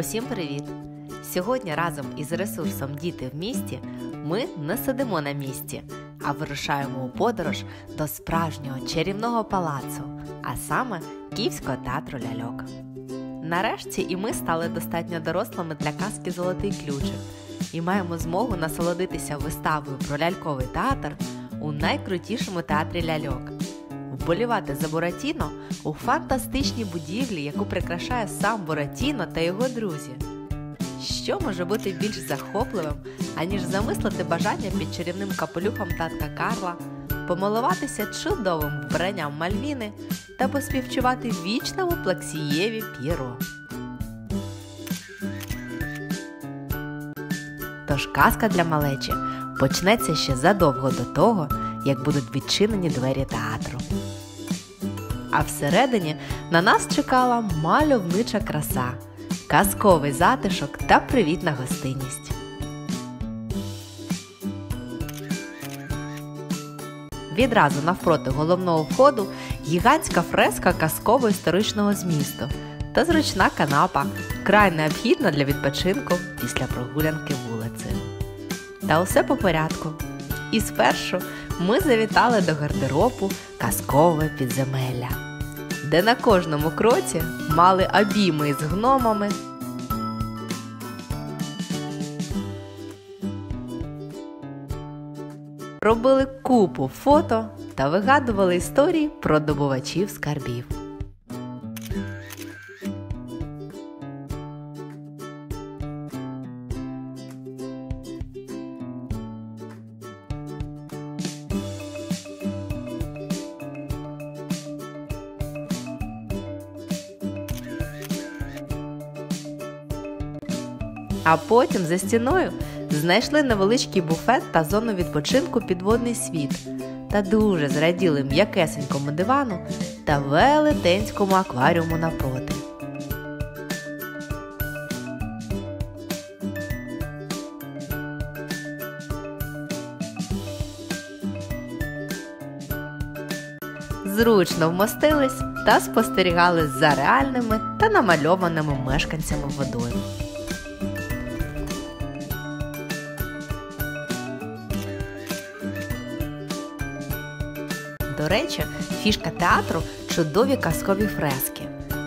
Усім привіт! Сьогодні разом із ресурсом Діти в місті ми не сидимо на місці, а вирушаємо у подорож до справжнього чарівного палацу, а саме Київського театру ляльок. Нарешті і ми стали достатньо дорослими для казки Золотий ключик і маємо змогу насолодитися виставою про ляльковий театр у найкрутішому театрі ляльок. Вболівати за Буратіно у фантастичній будівлі, яку прикрашає сам Буратіно та його друзі. Що може бути більш захопливим, аніж замислити бажання під чарівним капелюхом татка Карла, помилуватися чудовим вбранням Мальвіни та поспівчувати вічному плаксієві П'єро. Тож казка для малечі почнеться ще задовго до того, як будуть відчинені двері театру. А всередині на нас чекала мальовнича краса, казковий затишок та привітна гостинність. Відразу навпроти головного входу гігантська фреска казково історичного змісту та зручна канапа, край необхідна для відпочинку після прогулянки вулицею. Та усе по порядку. І спершу ми завітали до гардеробу казкове підземелля, де на кожному кроці мали обійми з гномами. Робили купу фото та вигадували історії про добувачів скарбів. А потім за стіною знайшли невеличкий буфет та зону відпочинку підводний світ та дуже зраділи м'якесенькому дивану та велетенському акваріуму напроти. Зручно вмостились та спостерігали за реальними та намальованими мешканцями водою. До речі, фішка театру чудові казкові фрески.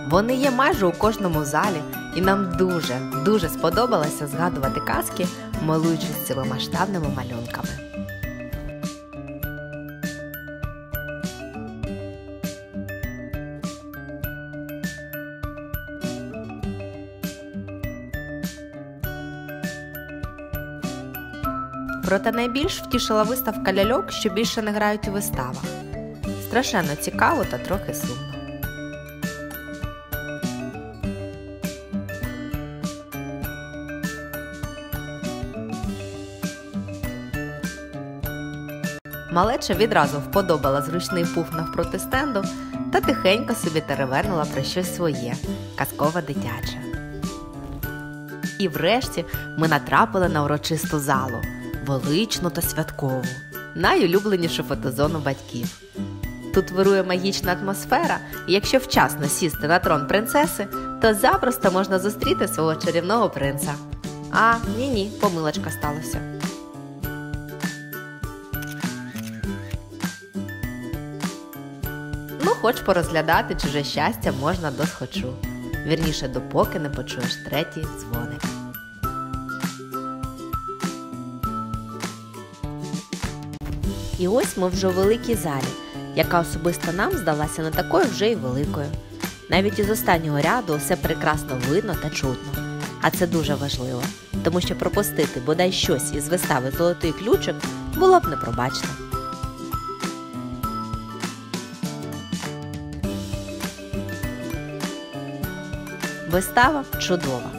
Вони є майже у кожному залі, і нам дуже, дуже сподобалося згадувати казки, малуючись ціломасштабними малюнками. Проте найбільш втішила виставка ляльок, що більше не грають у виставах. Страшенно цікаво та трохи сумно. Малеча відразу вподобала зручний пуф навпроти стенду та тихенько собі теревернула про щось своє, казкове дитяче. І врешті ми натрапили на урочисту залу, величну та святкову, найулюбленішу фотозону батьків. Тут вирує магічна атмосфера, і якщо вчасно сісти на трон принцеси, то запросто можна зустріти свого чарівного принца. А, ні-ні, помилочка сталася. Ну, хоч порозглядати чуже щастя можна до схочу. Вірніше, допоки не почуєш третій дзвоник. І ось ми вже у великій залі, яка особисто нам здалася не такою вже й великою. Навіть із останнього ряду все прекрасно видно та чутно. А це дуже важливо, тому що пропустити бодай щось із вистави Золотий ключик було б непробачно. Вистава чудова,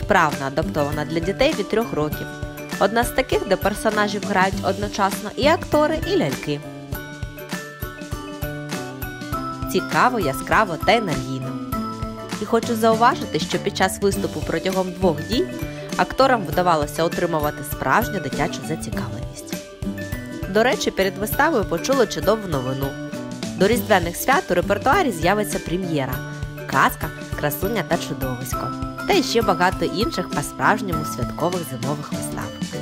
вправно адаптована для дітей від трьох років. Одна з таких, де персонажів грають одночасно і актори, і ляльки. Цікаво, яскраво та енергійно. І хочу зауважити, що під час виступу протягом двох дій акторам вдавалося отримувати справжню дитячу зацікавленість. До речі, перед виставою почули чудову новину. До різдвяних свят у репертуарі з'явиться прем'єра казка, красуня та чудовисько. та ще багато інших по-справжньому святкових зимових вистав.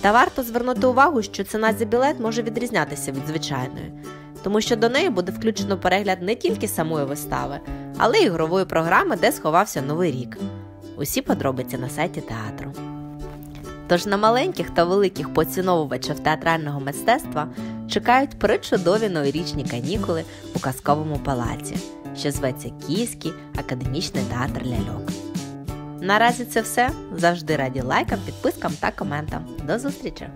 Та варто звернути увагу, що ціна за білет може відрізнятися від звичайної, тому що до неї буде включено перегляд не тільки самої вистави, але й ігрової програми, де сховався новий рік. Усі подробиці на сайті театру. Тож на маленьких та великих поціновувачів театрального мистецтва чекають причудові новорічні канікули у казковому палаці, що зветься Київський академічний театр ляльок. Наразі це все. Завжди раді лайкам, підпискам та коментам. До зустрічі!